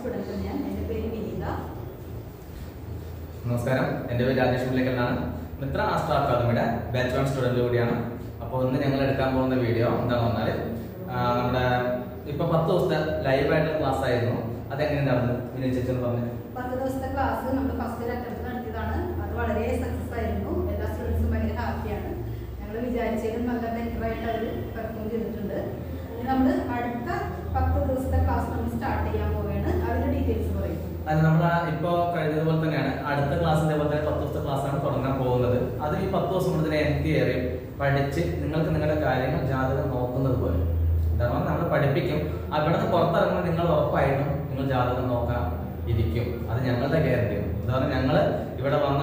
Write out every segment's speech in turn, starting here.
Student ഞാൻ എന്റെ പേര് വിനീത. നമസ്കാരം. എന്റെ പേര് രാജേഷ് മുല്ലക്കലാണ് മിത്ര ആസ്ട്ര അക്കാദമിയുടെ ബാച്ച് വൺ സ്റ്റുഡന്റ് കൂടിയാണ്. അപ്പോൾ ഇന്ന് ഞങ്ങൾ എടുക്കാൻ പോകുന്ന വീഡിയോ എന്താണെന്ന് പറഞ്ഞാൽ നമ്മുടെ ഇപ്പൊ പത്ത് ദിവസത്തെ ലൈവായിട്ടുള്ള ക്ലാസ് ആയിരുന്നു. അതെങ്ങനെ നടന്നു വിനീത് പറഞ്ഞു. പത്ത് ദിവസത്തെ ക്ലാസ് നമ്മൾ ഫസ്റ്റ് അറ്റംപ്റ്റ് നടത്തിയതാണ്. അത് വളരെ സക്സസ് ആയിരുന്നു. എല്ലാ സ്റ്റുഡൻസും ഭയങ്കര ഹാപ്പിയാണ് ഞങ്ങൾ വിചാരിച്ചതിലും നല്ല ബെറ്റർ ആയിട്ട് അവർ പെർഫോം ചെയ്തിട്ടുണ്ട്. നമ്മൾ അടുത്ത പത്ത് ദിവസത്തെ ക്ലാസ് നമ്മൾ സ്റ്റാർട്ട് ചെയ്യാൻ പോവുകയാണ് അതിന്റെ ഡീറ്റെയിൽസ് പറയും അത് നമ്മൾ ഇപ്പോൾ കഴിഞ്ഞതുപോലെ തന്നെയാണ്. അടുത്ത ക്ലാസ് ഇതേപോലെ തന്നെ പത്ത് ദിവസത്തെ ക്ലാസ് ആണ് തുടങ്ങാൻ പോകുന്നത്. അത് ഈ പത്ത് ദിവസം കൊണ്ട് തന്നെ എനിക്ക് ഏറെ പഠിച്ച് നിങ്ങൾക്ക് നിങ്ങളുടെ കാര്യങ്ങൾ ജാതകം നോക്കുന്നത് പോലെ. കാരണം നമ്മൾ പഠിപ്പിക്കും. അവിടെ നിന്ന് പുറത്തിറങ്ങുമ്പോൾ നിങ്ങൾ ഉറപ്പായിട്ടും നിങ്ങൾ ജാതകം നോക്കാൻ ഇരിക്കും. അത് ഞങ്ങളുടെ ഗ്യാരണ്ടി ഉദാഹരണം ഞങ്ങൾ ഇവിടെ വന്ന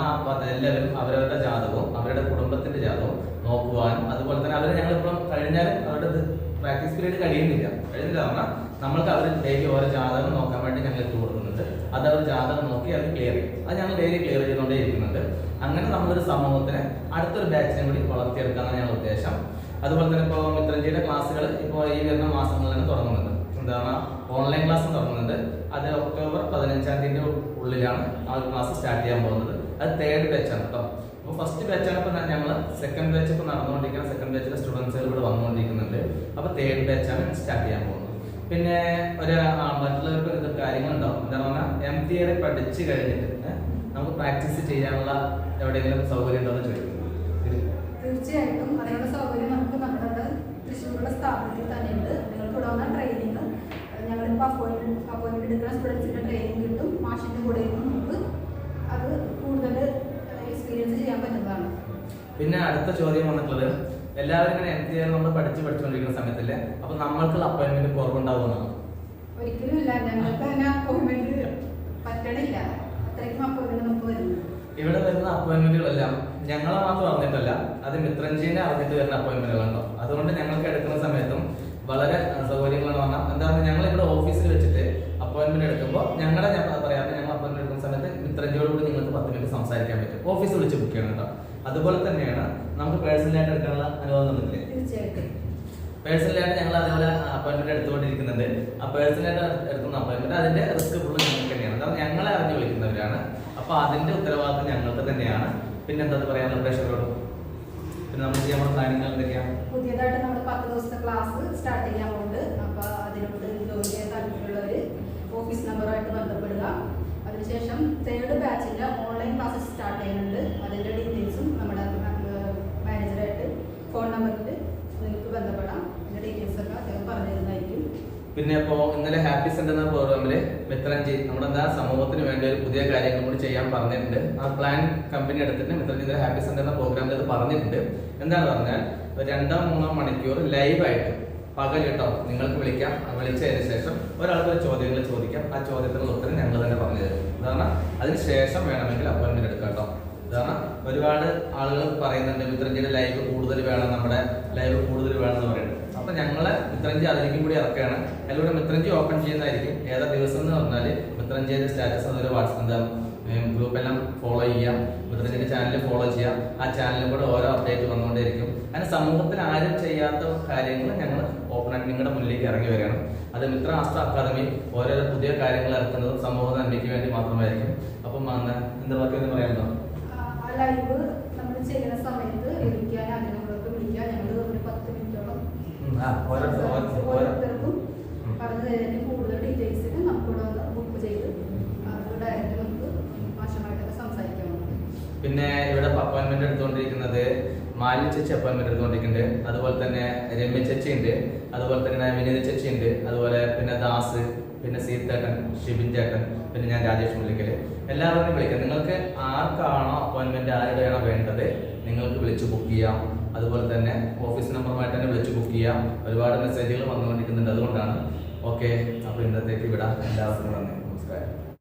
എല്ലാവരും അവരവരുടെ ജാതകവും അവരുടെ കുടുംബത്തിന്റെ ജാതകവും നോക്കുവാനും അതുപോലെ തന്നെ അവർ ഞങ്ങളിപ്പം കഴിഞ്ഞാൽ അവരുടെ പ്രാക്ടീസ് പീരീഡ് കഴിയുന്നില്ല. കഴിയുന്നില്ല പറഞ്ഞാൽ നമ്മൾക്ക് അവർ ഡെയിലി ഓരോ ജാതകം നോക്കാൻ വേണ്ടി ഞങ്ങൾ ഇട്ട് കൊടുക്കുന്നുണ്ട്. അത് അവർ ജാതകം നോക്കി അത് ക്ലിയർ ചെയ്യും. അത് ഞങ്ങൾ ഡെയിലി ക്ലിയർ ചെയ്തുകൊണ്ടേ ഇരിക്കുന്നുണ്ട്. അങ്ങനെ നമ്മളൊരു സമൂഹത്തിന് അടുത്തൊരു ബാച്ചിനെ കൂടി വളർത്തിയെടുക്കാനാണ് ഞങ്ങളുടെ ഉദ്ദേശം. അതുപോലെ തന്നെ ഇപ്പോൾ മിത്രഞ്ജിയുടെ ക്ലാസ്സുകൾ ഇപ്പോൾ ഈ വരുന്ന മാസങ്ങളിൽ തന്നെ തുടങ്ങുന്നുണ്ട്. എന്താണ്? ഓൺലൈൻ ക്ലാസ് തുടങ്ങുന്നുണ്ട്. അത് ഒക്ടോബർ പതിനഞ്ചാം തീയതി ഉള്ളിലാണ് ആ ഒരു ക്ലാസ് സ്റ്റാർട്ട് ചെയ്യാൻ പോകുന്നത്. അത് തേർഡ് ബാച്ചാണ് കേട്ടോ. അപ്പോൾ ഫസ്റ്റ് ബാച്ചാണ് ഇപ്പോൾ ഞങ്ങൾ സെക്കൻഡ് ബാച്ച് ഇപ്പോൾ നടന്നുകൊണ്ടിരിക്കുന്ന സെക്കൻഡ് ബാച്ചിലെ സ്റ്റുഡൻസുകൾ ഇവിടെ വന്നുകൊണ്ടിരിക്കുന്നുണ്ട് അപ്പോൾ തേർഡ് ബാച്ചാണ് സ്റ്റാർട്ട് ചെയ്യാൻ പോകുന്നത്. പിന്നെ ഒരു മറ്റുള്ളവർക്ക് കാര്യങ്ങൾ കാര്യങ്ങളുണ്ടാവും. എന്താ പറഞ്ഞാൽ എം എ പഠിച്ച് കഴിഞ്ഞിട്ട് നമുക്ക് പ്രാക്ടീസ് ചെയ്യാനുള്ള എവിടെയെങ്കിലും സൗകര്യം ഉണ്ടോ എന്ന് ചോദിക്കും. തീർച്ചയായിട്ടും അതിനുള്ള സൗകര്യം നമുക്ക് നമ്മുടെ തൃശ്ശൂരുള്ള സ്ഥാപനത്തിൽ തന്നെയുണ്ട് നിങ്ങൾക്ക് ഇവിടെ വന്ന ട്രെയിനിങ് ഞങ്ങളിപ്പോൾ അപ്പോയിൻമെന്റ് അപ്പോയിൻമെന്റ് എടുക്കുന്ന സ്റ്റുഡൻസിന്റെ ട്രെയിനിങ് കിട്ടും. മാഷിന്റെ കൂടെ നമുക്ക് അത് കൂടുതൽ എക്സ്പീരിയൻസ് ചെയ്യാൻ പറ്റുന്നതാണ്. പിന്നെ അടുത്ത ചോദ്യം വന്നിട്ടുള്ളത് എല്ലാവരും ഇങ്ങനെ എം ടി ആർ നമ്മൾ പഠിച്ച് പഠിച്ചുകൊണ്ടിരിക്കുന്ന സമയത്തല്ലേ അപ്പൊ നമ്മൾക്കുള്ള അപ്പോയിന്റ്മെന്റ് കുറവുണ്ടാവുന്നതാണ് ഒരിക്കലും ഇല്ല. ഞങ്ങൾക്ക് പറ്റണില്ല. അത്രയ്ക്കും നമുക്ക് ഇവിടെ വരുന്ന അപ്പോയിന്റ്മെന്റുകളെല്ലാം ഞങ്ങളെ മാത്രം അറിഞ്ഞിട്ടല്ല അത് മിത്രഞ്ചീനെ അറിഞ്ഞിട്ട് വരുന്ന അപ്പോയിന്റ്മെന്റുകളുണ്ടോ അതുകൊണ്ട് ഞങ്ങൾക്ക് എടുക്കുന്ന സമയത്തും വളരെ സൗകര്യങ്ങളെന്ന് പറഞ്ഞാൽ എന്താണ് ഞങ്ങൾ ഇവിടെ ഓഫീസിൽ വെച്ചിട്ട് അപ്പോയിന്റ്മെന്റ് എടുക്കുമ്പോൾ ഞങ്ങളെ ഞങ്ങൾ പറയാതെ ഞങ്ങൾ അപ്പോയിന്റ്മെന്റ് എടുക്കുന്ന സമയത്ത് മിത്രഞ്ചിയോട് കൂടി നിങ്ങൾക്ക് പത്ത് മിനിറ്റ് സംസാരിക്കാൻ പറ്റും. ഓഫീസ് വിളിച്ച് ബുക്ക് ചെയ്യണം കേട്ടോ. അതുപോലെ തന്നെയാണ് നമുക്ക് പേഴ്സണലായിട്ട് എടുക്കാനുള്ള അനുഭവം തന്നിട്ടില്ലേ? തീർച്ചയായിട്ടും. പേഴ്സണലായിട്ട് ഞങ്ങൾ അതേപോലെ അപ്പോയിന്റ്മെന്റ് എടുത്തുകൊണ്ടിരിക്കുന്നുണ്ട്. ആ പേഴ്സണലായിട്ട് എടുക്കുന്ന അപ്പോയിന്റ്മെന്റ് അതിന്റെ റിസ്ക് ഫുള്ള് ഞങ്ങൾക്ക് തന്നെയാണ്. കാരണം ഞങ്ങളെ അറിഞ്ഞു വിളിക്കുന്നവരാണ്. അപ്പൊ അതിന്റെ ഉത്തരവാദിത്വം ഞങ്ങൾക്ക് തന്നെയാണ്. പിന്നെ എന്താ പറയാനുള്ള പ്രേക്ഷകരോട്? പിന്നെ നമ്മൾ ചെയ്യാനുള്ള കാര്യങ്ങൾ എന്തൊക്കെയാണ് പുതിയതായിട്ട് നമ്മൾ പത്ത് ദിവസത്തെ ക്ലാസ് സ്റ്റാർട്ട് ചെയ്യാൻ പോകുന്നുണ്ട്. അപ്പൊ അതിനോട് ജോലി ചെയ്യാൻ താല്പര്യമുള്ളവർ ഓഫീസ് നമ്പറുമായിട്ട് ബന്ധപ്പെടുക. അതിനുശേഷം തേർഡ് ബാച്ചിന്റെ ഓൺലൈൻ ക്ലാസ്സസ് സ്റ്റാർട്ട് ചെയ്യുന്നുണ്ട് അതിന്റെ ഡീറ്റെയിൽസും നമ്മുടെ മാനേജറായിട്ട് ഫോൺ നമ്പറിൽ നിങ്ങൾക്ക് ബന്ധപ്പെടാം അതിന്റെ ഡീറ്റെയിൽസ് ഒക്കെ അദ്ദേഹം പറഞ്ഞു തരുന്നതായിരിക്കും പിന്നെ ഇപ്പോ ഇന്നലെ ഹാപ്പി സെന്റർ എന്ന പ്രോഗ്രാമിൽ മിത്രഞ്ജി നമ്മുടെ എന്താ സമൂഹത്തിന് വേണ്ടി ഒരു പുതിയ കാര്യങ്ങൾ കൂടി ചെയ്യാൻ പറഞ്ഞിട്ടുണ്ട്. ആ പ്ലാൻ കമ്പനി എടുത്തിട്ട് മിത്രഞ്ജി ഇന്നലെ ഹാപ്പി സെന്റർ എന്ന പ്രോഗ്രാമിൽ അത് പറഞ്ഞിട്ടുണ്ട്. എന്താണ് പറഞ്ഞാൽ രണ്ടോ മൂന്നോ മണിക്കൂർ ലൈവായിട്ട് പകൽ കേട്ടോ നിങ്ങൾക്ക് വിളിക്കാം. വിളിച്ചതിന് ശേഷം ഒരാൾക്ക് ഒരു ചോദ്യങ്ങൾ ചോദിക്കാം. ആ ചോദ്യത്തിനുള്ള ഉത്തരം ഞങ്ങൾ തന്നെ പറഞ്ഞു തരും. കാരണം അതിന് ശേഷം വേണമെങ്കിൽ അപ്പോയിന്റ്മെന്റ് എടുക്കാം കേട്ടോ. കാരണം ഒരുപാട് ആളുകൾ പറയുന്നുണ്ട് മിത്രഞ്ജിയുടെ ലൈവ് കൂടുതൽ വേണം നമ്മുടെ ലൈവ് കൂടുതൽ വേണം എന്ന് പറയുന്നത് അപ്പൊ ഞങ്ങൾ മിത്രഞ്ചി അതിലേക്കും കൂടി ഇറക്കുകയാണ്. അതിലൂടെ മിത്രഞ്ചി ഓപ്പൺ ചെയ്യുന്നതായിരിക്കും. ഏതാ ദിവസം എന്ന് പറഞ്ഞാൽ മിത്രഞ്ചിയുടെ സ്റ്റാറ്റസ് അതുപോലെ വാട്സപ്പ് എന്താ ഗ്രൂപ്പ് എല്ലാം ഫോളോ ചെയ്യാം. മിത്രഞ്ചിന്റെ ചാനൽ ഫോളോ ചെയ്യാം. ആ ചാനലിൽ കൂടെ ഓരോ അപ്ഡേറ്റ് വന്നുകൊണ്ടേയിരിക്കും. അങ്ങനെ സമൂഹത്തിൽ ആരും ചെയ്യാത്ത കാര്യങ്ങൾ ഞങ്ങൾ ഓപ്പൺ ആയിട്ട് നിങ്ങളുടെ മുന്നിലേക്ക് ഇറങ്ങി വരികയാണ്. അത് മിത്ര ആസ്ട്ര അക്കാദമി ഓരോരോ പുതിയ കാര്യങ്ങൾ ഇറക്കുന്നതും സമൂഹ നന്മയ്ക്ക് വേണ്ടി മാത്രമായിരിക്കും. അപ്പം എന്താ ലൈവ് നമ്മൾ ചെയ്യുന്ന സമയത്ത് വിളിക്കാൻ അതിനൊക്കെ വിളിക്കാൻ ഞങ്ങൾ ഒരു പത്ത് മിനിറ്റോളം ഉം, ആ, ഓരോ- ഓരോ- ഓരോ- ഓരോരുത്തർക്കും. പറഞ്ഞു തരുന്നതിന് കൂടുതൽ നമുക്കിവിടെ ബുക്ക് ചെയ്ത് ഡയറക്റ്റ് നമുക്ക് മാഷമായിട്ടൊക്കെ സംസാരിക്കാവുന്നതാണ്. പിന്നെ ഇവിടെ അപ്പോയിന്റ്മെന്റ് എടുത്തുകൊണ്ടിരിക്കുന്നത് മാലിന്യ ചേച്ചി അപ്പോയിന്റ്മെന്റ് എടുത്തുകൊണ്ടിരിക്കുന്നുണ്ട്. അതുപോലെ തന്നെ രമ്യ ചേച്ചി ഉണ്ട്. അതുപോലെ തന്നെ വിനീത ചേച്ചി ഉണ്ട്. അതുപോലെ പിന്നെ ദാസ് പിന്നെ സീതേട്ടൻ ഷിബിൻ ചേട്ടൻ പിന്നെ ഞാൻ രാജേഷ് മുല്ലിക്കൽ എല്ലാവരും വിളിക്കാം. നിങ്ങൾക്ക് ആർക്കാണോ അപ്പോയിന്റ്മെന്റ് ആരുടെയാണോ വേണ്ടത്? നിങ്ങൾക്ക് വിളിച്ച് ബുക്ക് ചെയ്യാം. അതുപോലെ തന്നെ ഓഫീസ് നമ്പറുമായിട്ട് തന്നെ വിളിച്ച് ബുക്ക് ചെയ്യാം. ഒരുപാട് മെസ്സേജുകൾ വന്നുകൊണ്ടിരിക്കുന്നുണ്ട്. അതുകൊണ്ടാണ്. ഓക്കെ അപ്പോൾ ഇന്നത്തേക്ക് വിടാം. എല്ലാവർക്കും